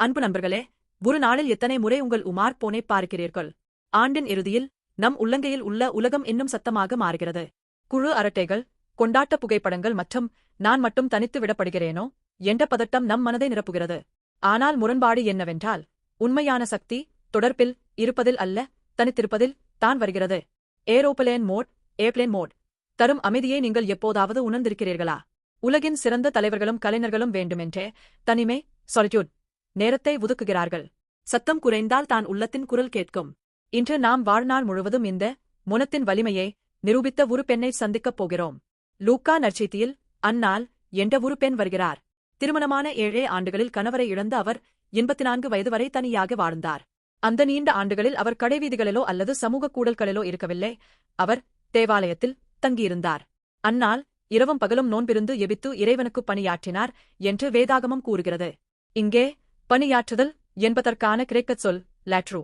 அன்பு நண்பர்களே ஒரு நாளில் எத்தனை முறை உங்கள் உமார் போனை பார்க்கிறீர்கள்? ஆண்டின் இறுதியில் நம் உள்ளங்கையில் உள்ள உலகம் இன்னும் சத்தமாக மாறுகிறது. குழு அரட்டைகள் கொண்டாட்ட புகைப்படங்கள் மற்றும் நான் மட்டும் தனித்து விடப்படுகிறேனோ? என்ற பதட்டம் நம் மனதை நிரப்புகிறது. ஆனால் முரண்பாடு என்னவென்றால் உண்மையான சக்தி தொடர்பில் இருப்பதில் அல்ல தனித்திருப்பதில் தான் வருகிறது. Aeroplane mode aeroplane mode. தரும் அமைதியை நீங்கள் எப்போதாவது உணர்ந்திருக்கிறீர்களா? உலகின் சிறந்த தலைவர்களும் கலைஞர்களும் வேண்டுமென்றே தனிமை சாலிட்யூட் நேரத்தை ஒதுக்குகிறார்கள். சத்தம் குறைந்தால் தான் உள்ளத்தின் குரல் கேட்கும். இன்று நாம் வாழ்நாள் முழுவதும் இந்த முனத்தின் வலிமையை நிரூபித்த ஒரு பெண்ணை சந்திக்கப் போகிறோம். லூக்கா நற்செய்தியில் அன்னால் என்ற ஒரு பெண் வருகிறார். திருமணமான ஏழே ஆண்டுகளில் கணவரை இழந்த அவர் எண்பத்தி நான்கு வயது வரை தனியாக வாழ்ந்தார். அந்த நீண்ட ஆண்டுகளில் அவர் கடைவீதிகளிலோ அல்லது சமூக கூடல்களிலோ இருக்கவில்லை. அவர் தேவாலயத்தில் தங்கியிருந்தார். அன்னால் இரவும் பகலும் நோன்பிருந்து எபித்து இறைவனுக்கு பணியாற்றினார் என்று வேதாகமம் கூறுகிறது. இங்கே பணியாற்றுதல் என்பதற்கான கிரேக்கச் சொல் லாட்ரூ.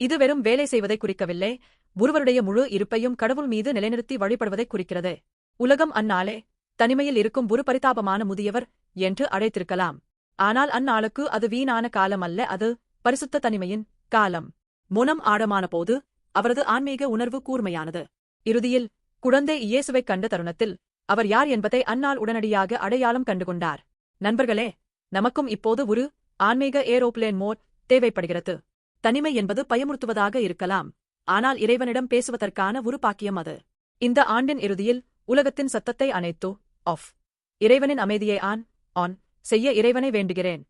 இது வெறும் வேலை செய்வதை குறிக்கவில்லை ஒருவருடைய முழு இருப்பையும் கடவுள் மீது நிலைநிறுத்தி வழிபடுவதை குறிக்கிறது. உலகம் அந்நாளே தனிமையில் இருக்கும் ஒரு பரிதாபமான முதியவர் என்று அழைத்திருக்கலாம். ஆனால் அந்நாளுக்கு அது வீணான காலம் அல்ல அது பரிசுத்த தனிமையின் காலம். முனம் ஆழமான போது அவரது ஆன்மீக உணர்வு கூர்மையானது. இறுதியில் குழந்தை இயேசுவைக் கண்ட தருணத்தில் அவர் யார் என்பதை அந்நாள் உடனடியாக அடையாளம் கண்டுகொண்டார். நண்பர்களே நமக்கும் இப்போது ஒரு ஆன்மீக ஏரோப்ளேன் மோட் தேவைப்படுகிறது. தனிமை என்பது பயமுறுத்துவதாக இருக்கலாம். ஆனால் இறைவனிடம் பேசுவதற்கான ஒரு பாக்கியம் அது. இந்த ஆண்டின் இறுதியில் உலகத்தின் சத்தத்தை அனைத்து ஆஃப். இறைவனின் அமைதியை ஆன் ஆன். செய்ய இறைவனை வேண்டுகிறேன்.